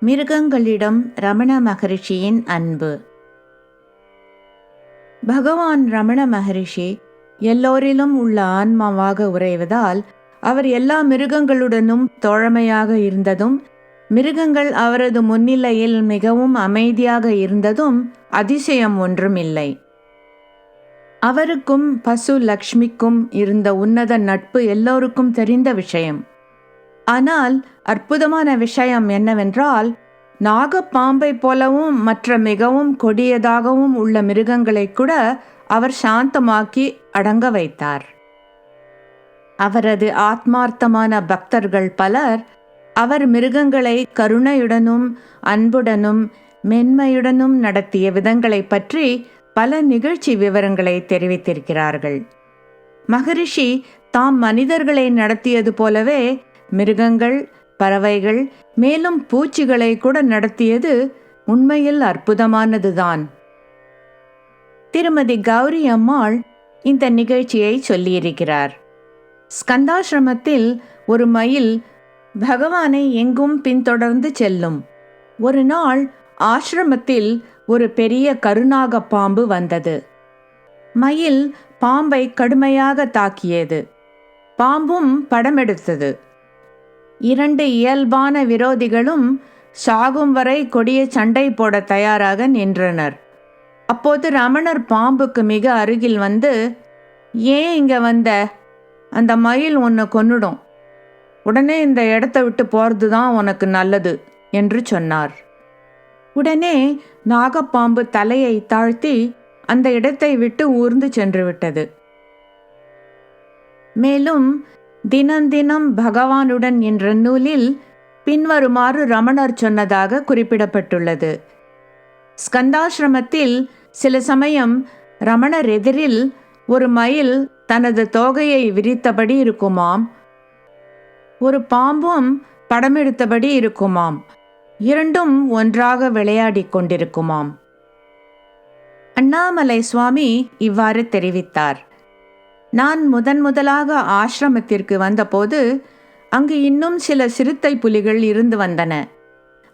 மிருகங்களிடம் ரமண மகரிஷியின் அன்பு. பகவான் ரமண மகரிஷி எல்லோரிலும் உள்ள ஆன்மாவாக உறைவதால் அவர் எல்லா மிருகங்களுடனும் தோழமையாக இருந்ததும் மிருகங்கள் அவரது முன்னிலையில் மிகவும் அமைதியாக இருந்ததும் அதிசயம் ஒன்றுமில்லை. அவருக்கும் பசு லக்ஷ்மிக்கும் இருந்த உன்னத நட்பு எல்லோருக்கும் தெரிந்த விஷயம். ஆனால் அற்புதமான விஷயம் என்னவென்றால் நாகப்பாம்பை போலவும் மற்ற மிகவும் கொடியதாகவும் உள்ள மிருகங்களை கூட அவர் சாந்தமாக்கி அடங்க வைத்தார். அவரது ஆத்மார்த்தமான பக்தர்கள் பலர் அவர் மிருகங்களை கருணையுடனும் அன்புடனும் மென்மையுடனும் நடத்திய விதங்களை பற்றி பல நிகழ்ச்சி விவரங்களை தெரிவித்திருக்கிறார்கள். மகரிஷி தாம் மனிதர்களை நடத்தியது போலவே மிருகங்கள் பறவைகள் மேலும் பூச்சிகளை கூட நடத்தியது உண்மையில் அற்புதமானதுதான். திருமதி கௌரி அம்மாள் இந்த நிகழ்ச்சியை சொல்லியிருக்கிறார். ஸ்கந்தாசிரமத்தில் ஒரு மயில் பகவானை எங்கும் பின்தொடர்ந்து செல்லும். ஒரு நாள் ஆசிரமத்தில் ஒரு பெரிய கருணாக பாம்பு வந்தது. மயில் பாம்பை கடுமையாக தாக்கியது. பாம்பும் படமெடுத்தது. இரண்டு இயல்பான விரோதிகளும் சாகும் வரை கொடிய சண்டை போட தயாராக நின்றனர். அப்போது ரமணர் பாம்புக்கு மிக அருகில் வந்து ஏன் இங்க வந்த? அந்த மயில் உன்னை கொன்னுடும். உடனே இந்த இடத்த விட்டு போறது தான் உனக்கு நல்லது என்று சொன்னார். உடனே நாகப்பாம்பு தலையை தாழ்த்தி அந்த இடத்தை விட்டு ஊர்ந்து சென்று விட்டது. மேலும் தினந்தினம் பகவானுடன் என்ற நூலில் பின்வருமாறு ரமணர் சொன்னதாக குறிப்பிடப்பட்டுள்ளது. ஸ்கந்தாசிரமத்தில் சில சமயம் ரமணர் எதிரில் ஒரு மயில் தனது தோகையை விரித்தபடி இருக்குமாம். ஒரு பாம்பும் படமெடுத்தபடி இருக்குமாம். இரண்டும் ஒன்றாக விளையாடிக் கொண்டிருக்குமாம். அண்ணாமலை சுவாமி இவ்வாறு தெரிவித்தார். நான் முதன் முதலாக ஆசிரமத்திற்கு வந்தபோது அங்கு இன்னும் சில சிறுத்தை புலிகள் இருந்து வந்தன.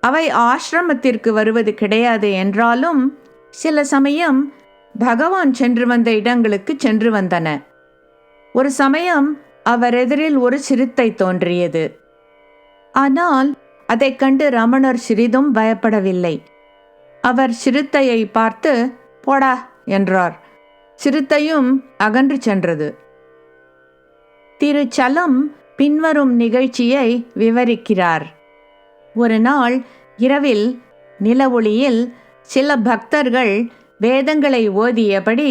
அவை ஆசிரமத்திற்கு வருவது கிடையாது என்றாலும் சில சமயம் பகவான் சென்று வந்த இடங்களுக்கு சென்று வந்தன. ஒரு சமயம் அவர் எதிரில் ஒரு சிறுத்தை தோன்றியது. ஆனால் அதைக் கண்டு ரமணர் சிறிதும் பயப்படவில்லை. அவர் சிறுத்தையை பார்த்து போடா என்றார். சிறுத்தையும் அகன்று சென்றது. திருச்சலம் பின்வரும் நிகழ்ச்சியை விவரிக்கிறார். ஒரு நாள் இரவில் நிலவொளியில் சில பக்தர்கள் வேதங்களை ஓதியபடி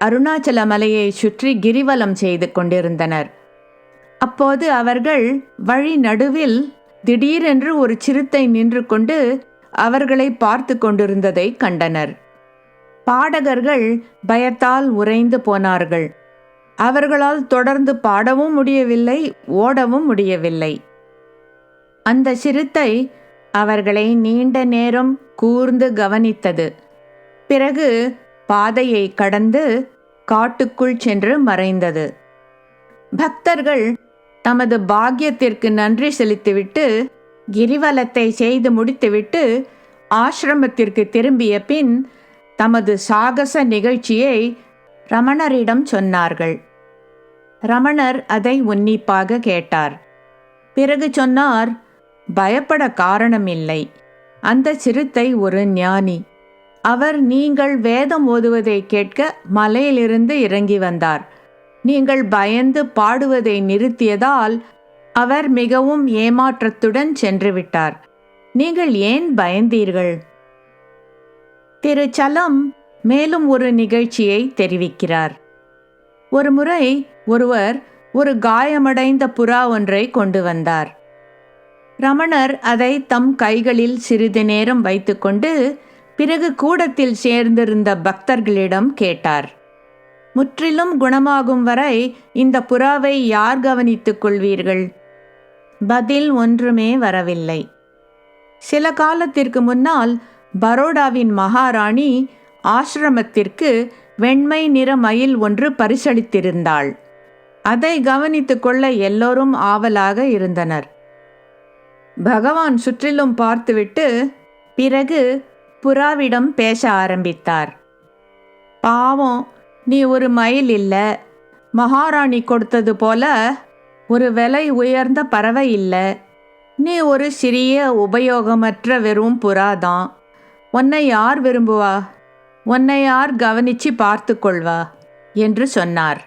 அருணாச்சல மலையை சுற்றி கிரிவலம் செய்து கொண்டிருந்தனர். அப்போது அவர்கள் வழி நடுவில் திடீரென்று ஒரு சிறுத்தை நின்று கொண்டு அவர்களை பார்த்து கொண்டிருந்ததை கண்டனர். பாடகர்கள் பயத்தால் உறைந்து போனார்கள். அவர்களால் தொடர்ந்து பாடவும் முடியவில்லை ஓடவும் முடியவில்லை. அந்த சிறுத்தை அவர்களை நீண்ட நேரம் கூர்ந்து கவனித்தது. பிறகு பாதையை கடந்து காட்டுக்குள் சென்று மறைந்தது. பக்தர்கள் தமது பாக்கியத்திற்கு நன்றி செலுத்திவிட்டு கிரிவலத்தை செய்து முடித்துவிட்டு ஆசிரமத்திற்கு திரும்பிய பின் தமது சாகச நிகழ்ச்சியை ரமணரிடம் சொன்னார்கள். ரமணர் அதை உன்னிப்பாக கேட்டார். பிறகு சொன்னார் பயப்பட காரணமில்லை. அந்த சிறுத்தை ஒரு ஞானி. அவர் நீங்கள் வேதம் ஓதுவதை கேட்க மலையிலிருந்து இறங்கி வந்தார். நீங்கள் பயந்து பாடுவதை நிறுத்தியதால் அவர் மிகவும் ஏமாற்றத்துடன் சென்றுவிட்டார் நீங்கள் ஏன் பயந்தீர்கள்? திரு சலம் மேலும் ஒரு நிகழ்ச்சியை தெரிவிக்கிறார். ஒரு முறை ஒருவர் ஒரு காயமடைந்த புறா ஒன்றை கொண்டு வந்தார். ரமணர் அதை தம் கைகளில் சிறிது நேரம் வைத்துக்கொண்டு பிறகு கூடத்தில் சேர்ந்திருந்த பக்தர்களிடம் கேட்டார். முற்றிலும் குணமாகும் வரை இந்த புறாவை யார் கவனித்துக் கொள்வீர்கள்? பதில் ஒன்றுமே வரவில்லை. சில காலத்திற்கு முன்னால் பரோடாவின் மகாராணி ஆசிரமத்திற்கு வெண்மை நிற மயில் ஒன்று பரிசளித்திருந்தாள். அதை கவனித்துக்கொள்ள எல்லோரும் ஆவலாக இருந்தனர். பகவான் சுற்றிலும் பார்த்துவிட்டு பிறகு புறாவிடம் பேச ஆரம்பித்தார். பாவம் நீ ஒரு மயில் இல்லை. மகாராணி கொடுத்தது போல ஒரு விலை உயர்ந்த பறவை இல்லை. நீ ஒரு சிறிய உபயோகமற்ற வெறும் புறா தான் உன்னை யார் விரும்புவா? உன்னை யார் கவனிச்சு பார்த்து கொள்வா என்று சொன்னார்.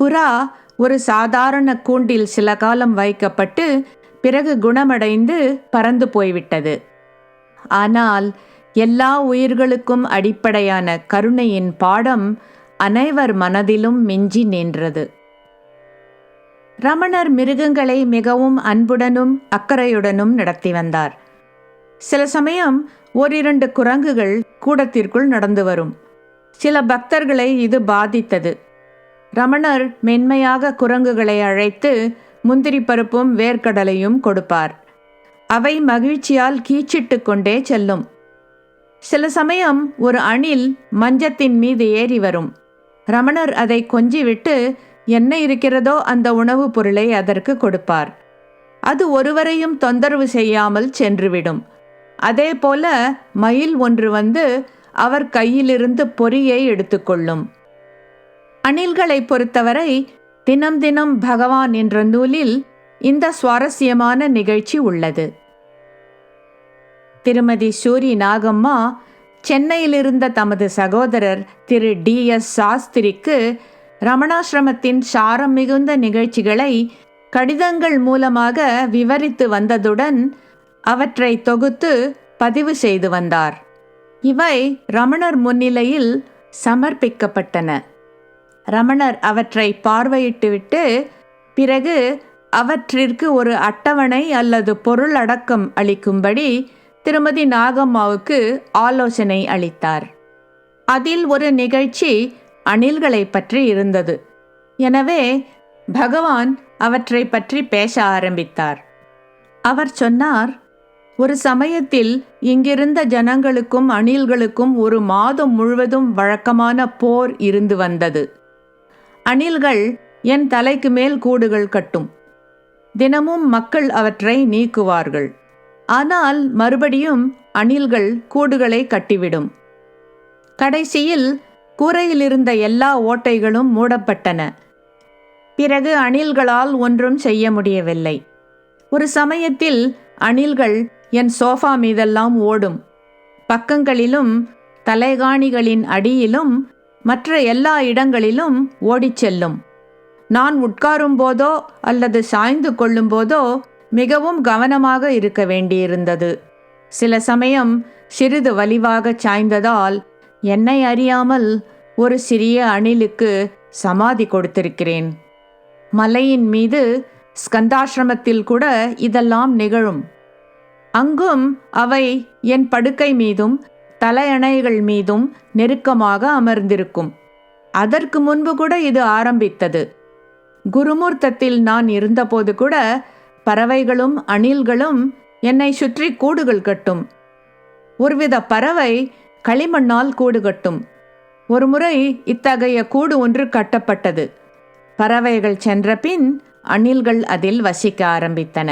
புறா ஒரு சாதாரண கூண்டில் சில காலம் வைக்கப்பட்டு பிறகு குணமடைந்து பறந்து போய்விட்டது. ஆனால் எல்லா உயிர்களுக்கும் அடிப்படையான கருணையின் பாடம் அனைவர் மனதிலும் மிஞ்சி நின்றது. ரமணர் மிருகங்களை மிகவும் அன்புடனும் அக்கறையுடனும் நடத்தி வந்தார். சில சமயம் ஓரிரண்டு குரங்குகள் கூடத்திற்குள் நடந்து வரும். சில பக்தர்களை இது பாதித்தது. ரமணர் மென்மையாக குரங்குகளை அழைத்து முந்திரி பருப்பும் வேர்க்கடலையும் கொடுப்பார். அவை மகிழ்ச்சியால் கீச்சிட்டு கொண்டே செல்லும். சில சமயம் ஒரு அணில் மஞ்சத்தின் மீது ஏறி வரும். ரமணர் அதை கொஞ்சிவிட்டு என்ன இருக்கிறதோ அந்த உணவுப் பொருளை அதற்கு கொடுப்பார். அது ஒருவரையும் தொந்தரவு செய்யாமல் சென்றுவிடும். அதே போல மயில் ஒன்று வந்து அவர் கையிலிருந்து பொறியை எடுத்துக்கொள்ளும். அணில்களை பொறுத்தவரை தினம் தினம் பகவான் என்ற நூலில் இந்த சுவாரஸ்யமான நிகழ்ச்சி உள்ளது. திருமதி சூரி நாகம்மா சென்னையிலிருந்த தமது சகோதரர் திரு டி எஸ் சாஸ்திரிக்கு ரமணாசிரமத்தின் சாரம் மிகுந்த நிகழ்ச்சிகளை கடிதங்கள் மூலமாக விவரித்து வந்ததுடன் அவற்றை தொகுத்து பதிவு செய்து வந்தார். இவை ரமணர் முன்னிலையில் சமர்ப்பிக்கப்பட்டன. ரமணர் அவற்றை பார்வையிட்டுவிட்டு பிறகு அவற்றிற்கு ஒரு அட்டவணை அல்லது பொருள் அடக்கம் அளிக்கும்படி திருமதி நாகம்மாவுக்கு ஆலோசனை அளித்தார். அதில் ஒரு நிகழ்ச்சி அணில்களை பற்றி இருந்தது. எனவே பகவான் அவற்றை பற்றி பேச ஆரம்பித்தார். அவர் சொன்னார் ஒரு சமயத்தில் இங்கிருந்த ஜனங்களுக்கும் அணில்களுக்கும் ஒரு மாதம் முழுவதும் வழக்கமான போர் இருந்து வந்தது. அணில்கள் என் தலைக்கு மேல் கூடுகள் கட்டும். தினமும் மக்கள் அவற்றை நீக்குவார்கள். ஆனால் மறுபடியும் அணில்கள் கூடுகளை கட்டிவிடும். கடைசியில் கூரையிலிருந்த எல்லா ஓட்டைகளும் மூடப்பட்டன. பிறகு அணில்களால் ஒன்றும் செய்ய முடியவில்லை. ஒரு சமயத்தில் அணில்கள் என் சோஃபா மீதெல்லாம் ஓடும். பக்கங்களிலும் தலைகாணிகளின் அடியிலும் மற்ற எல்லா இடங்களிலும் ஓடிச் செல்லும். நான் உட்காரும் போதோ அல்லது சாய்ந்து கொள்ளும் போதோ மிகவும் கவனமாக இருக்க வேண்டியிருந்தது. சில சமயம் சிறிது வலிவாக சாய்ந்ததால் என்னை அறியாமல் ஒரு சிறிய அணிலுக்கு சமாதி கொடுத்திருக்கிறேன். மலையின் மீது ஸ்கந்தாசிரமத்தில் கூட இதெல்லாம் நிகழும். அங்கும் அவை என் படுக்கை மீதும் தலையணைகள் மீதும் நெருக்கமாக அமர்ந்திருக்கும். அதற்கு முன்பு கூட இது ஆரம்பித்தது. குருமூர்த்தத்தில் நான் இருந்தபோது கூட பறவைகளும் அணில்களும் என்னை சுற்றி கூடுகள் கட்டும். ஒருவித பறவை களிமண்ணால் கூடு கட்டும். ஒருமுறை இத்தகைய கூடு ஒன்று கட்டப்பட்டது. பறவைகள் சென்ற பின் அணில்கள் அதில் வசிக்க ஆரம்பித்தன.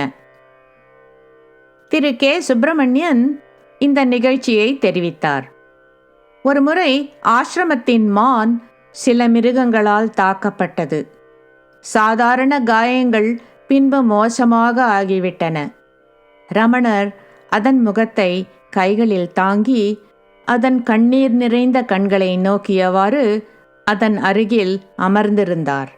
திரு கே. சுப்பிரமணியன் இந்த நிகழ்ச்சியை தெரிவித்தார். ஒருமுறை ஆசிரமத்தின் மான் சில மிருகங்களால் தாக்கப்பட்டது. சாதாரண காயங்கள் பின்பு மோசமாக ஆகிவிட்டன. ரமணர் அதன் முகத்தை கைகளில் தாங்கி அதன் கண்ணீர் நிறைந்த கண்களை நோக்கியவாறு அதன் அருகில் அமர்ந்திருந்தார்.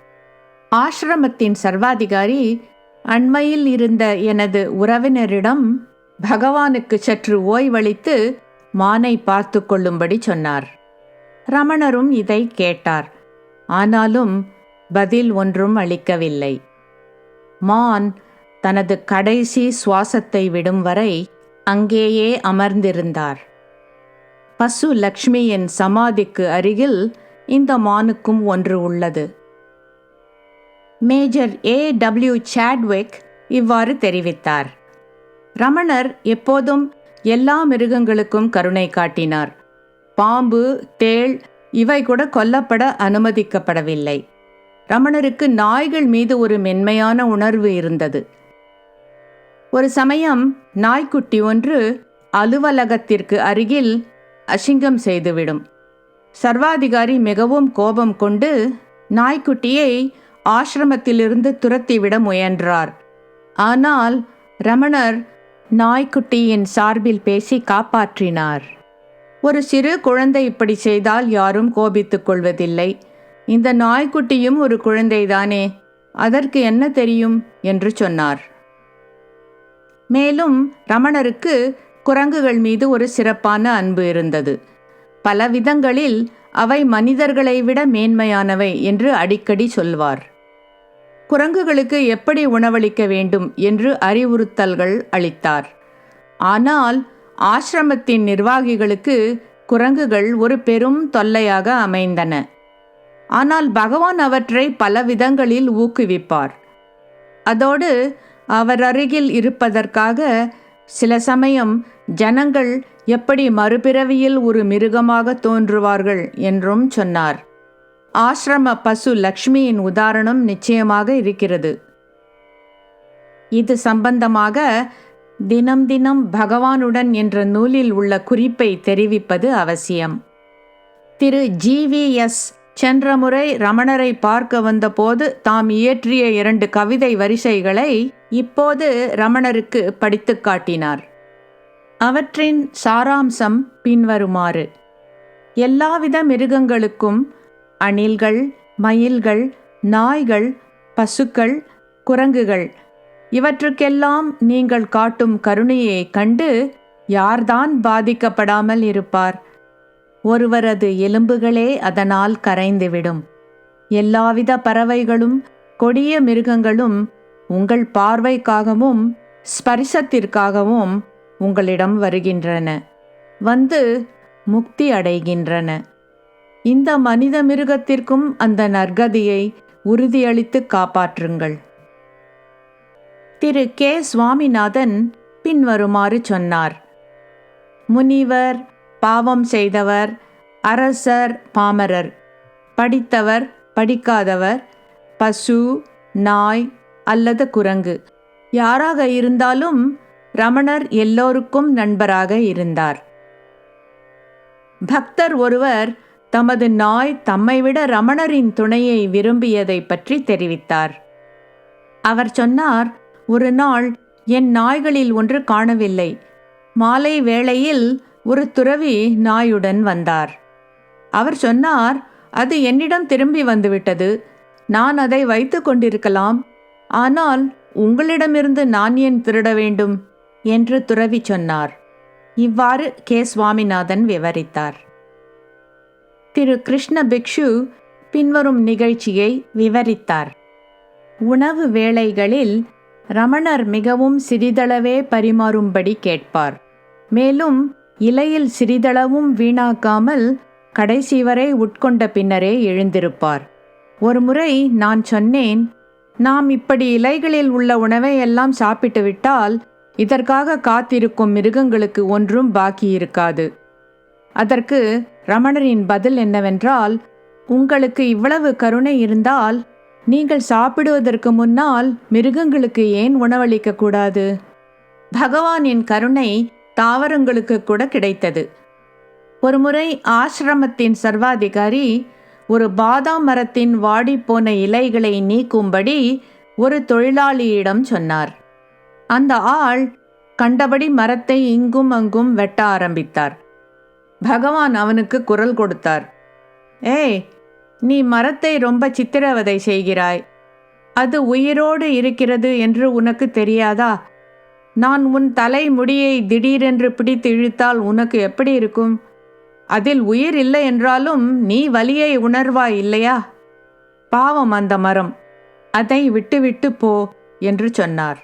ஆசிரமத்தின் சர்வாதிகாரி அண்மையில் இருந்த எனது உறவினரிடம் பகவானுக்கு சற்று ஓய்வளித்து மானை பார்த்து கொள்ளும்படி சொன்னார். ரமணரும் இதை கேட்டார். ஆனாலும் பதில் ஒன்றும் அளிக்கவில்லை. மான் தனது கடைசி சுவாசத்தை விடும் வரை அங்கேயே அமர்ந்திருந்தார். பசு லக்ஷ்மியின் சமாதிக்கு அருகில் இந்த மானுக்கும் ஒன்று உள்ளது. மேஜர் ஏ டபிள்யூ சாட்விக் இவ்வாறு தெரிவித்தார். ரமணர் எப்போதும் எல்லா மிருகங்களுக்கும் கருணை காட்டினார். பாம்பு தேள் இவை கூட கொல்லப்பட அனுமதிக்கப்படவில்லை. ரமணருக்கு நாய்கள் மீது ஒரு மென்மையான உணர்வு இருந்தது. ஒரு சமயம் நாய்க்குட்டி ஒன்று அலுவலகத்திற்கு அருகில் அசிங்கம் செய்துவிடும். சர்வாதிகாரி மிகவும் கோபம் கொண்டு நாய்க்குட்டியை ஆசிரமத்திலிருந்து துரத்திவிட முயன்றார். ஆனால் ரமணர் நாய்க்குட்டியின் சார்பில் பேசி காப்பாற்றினார். ஒரு சிறு குழந்தை இப்படி செய்தால் யாரும் கோபித்துக் கொள்வதில்லை. இந்த நாய்க்குட்டியும் ஒரு குழந்தைதானே அதற்கு என்ன தெரியும்? என்று சொன்னார். மேலும் ரமணருக்கு குரங்குகள் மீது ஒரு சிறப்பான அன்பு இருந்தது. பல விதங்களில் அவை மனிதர்களை விட மேன்மையானவை என்று அடிக்கடி சொல்வார். குரங்குகளுக்கு எப்படி உணவளிக்க வேண்டும் என்று அறிவுறுத்தல்கள் அளித்தார். ஆனால் ஆசிரமத்தின் நிர்வாகிகளுக்கு குரங்குகள் ஒரு பெரும் தொல்லையாக அமைந்தன. ஆனால் பகவான் அவற்றை பல விதங்களில் ஊக்குவிப்பார். அதோடு அவர் அருகில் இருப்பதற்காக சில சமயம் ஜனங்கள் எப்படி மறுபிறவியில் ஒரு மிருகமாக தோன்றுவார்கள் என்றும் சொன்னார். ஆசிரம பசு லக்ஷ்மியின் உதாரணம் நிச்சயமாக இருக்கிறது. இது சம்பந்தமாக தினம் தினம் பகவானுடன் என்ற நூலில் உள்ள குறிப்பை தெரிவிப்பது அவசியம். திரு ஜிவிஎஸ் சென்ற முறை ரமணரை பார்க்க வந்தபோது தாம் இயற்றிய இரண்டு கவிதை வரிசைகளை இப்போது ரமணருக்கு படித்துக் காட்டினார். அவற்றின் சாராம்சம் பின்வருமாறு. எல்லாவித மிருகங்களுக்கும் அணில்கள் மயில்கள் நாய்கள் பசுக்கள் குரங்குகள். இவற்றுக்கெல்லாம் நீங்கள் காட்டும் கருணையை கண்டு யார்தான் பாதிக்கப்படாமல் இருப்பார்? ஒருவரது எலும்புகளே அதனால் கரைந்துவிடும். எல்லாவித பறவைகளும் கொடிய மிருகங்களும் உங்கள் பார்வைக்காகவும் ஸ்பரிசத்திற்காகவும் உங்களிடம் வருகின்றன. வந்து முக்தி அடைகின்றன. இந்த மனித மிருகத்திற்கும் அந்த நற்கதியை உறுதியளித்து காப்பாற்றுங்கள். திரு கே. சுவாமிநாதன் பின்வருமாறு சொன்னார். முனிவர் பாவம் செய்தவர் அரசர் பாமரர். படித்தவர் படிக்காதவர் பசு நாய் அல்லது குரங்கு. யாராக இருந்தாலும் ரமணர் எல்லோருக்கும் நண்பராக இருந்தார். பக்தர் ஒருவர் தமது நாய் தம்மை விட ரமணரின் துணையை விரும்பியதை பற்றி தெரிவித்தார். அவர் சொன்னார் ஒரு நாள் என் நாய்களில் ஒன்று காணவில்லை. மாலை வேளையில் ஒரு துறவி நாயுடன் வந்தார். அவர் சொன்னார் அது என்னிடம் திரும்பி வந்துவிட்டது. நான் அதை வைத்து கொண்டிருக்கலாம். ஆனால் உங்களிடமிருந்து நான் ஏன் திருட வேண்டும்? என்று துறவி சொன்னார். இவ்வாறு கே. சுவாமிநாதன் விவரித்தார். திரு கிருஷ்ண பிக்ஷு பின்வரும் நிகழ்ச்சியை விவரித்தார். உணவு வேளைகளில் ரமணர் மிகவும் சிறிதளவே பரிமாறும்படி கேட்பார். மேலும் இலையில் சிறிதளவும் வீணாக்காமல் கடைசி வரை உட்கொண்ட பின்னரே எழுந்திருப்பார். ஒருமுறை நான் சொன்னேன் நாம் இப்படி இலைகளில் உள்ள உணவை எல்லாம் சாப்பிட்டுவிட்டால் இதற்காக காத்திருக்கும் மிருகங்களுக்கு ஒன்றும் பாக்கி இருக்காது அதற்கு ரமணரின் பதில் என்னவென்றால் உங்களுக்கு இவ்வளவு கருணை இருந்தால் நீங்கள் சாப்பிடுவதற்கு முன்னால் மிருகங்களுக்கு ஏன் உணவளிக்க கூடாது? பகவானின் கருணை தாவரங்களுக்கு கூட கிடைத்தது. ஒருமுறை ஆசிரமத்தின் சர்வாதிகாரி ஒரு பாதாம் மரத்தின் வாடிப்போன இலைகளை நீக்கும்படி ஒரு தொழிலாளியிடம் சொன்னார். அந்த ஆள் கண்டபடி மரத்தை இங்கும் அங்கும் வெட்ட ஆரம்பித்தார். பகவான் அவனுக்கு குரல் கொடுத்தார். ஏய் நீ மரத்தை ரொம்ப சித்திரவதை செய்கிறாய். அது உயிரோடு இருக்கிறது என்று உனக்கு தெரியாதா? நான் உன் தலை முடியை திடீரென்று பிடித்து இழுத்தால் உனக்கு எப்படி இருக்கும்? அதில் உயிர் இல்லை என்றாலும் நீ வலியை உணர்வாய் இல்லையா? பாவம் அந்த மரம். அதை விட்டுவிட்டு போ என்று சொன்னார்.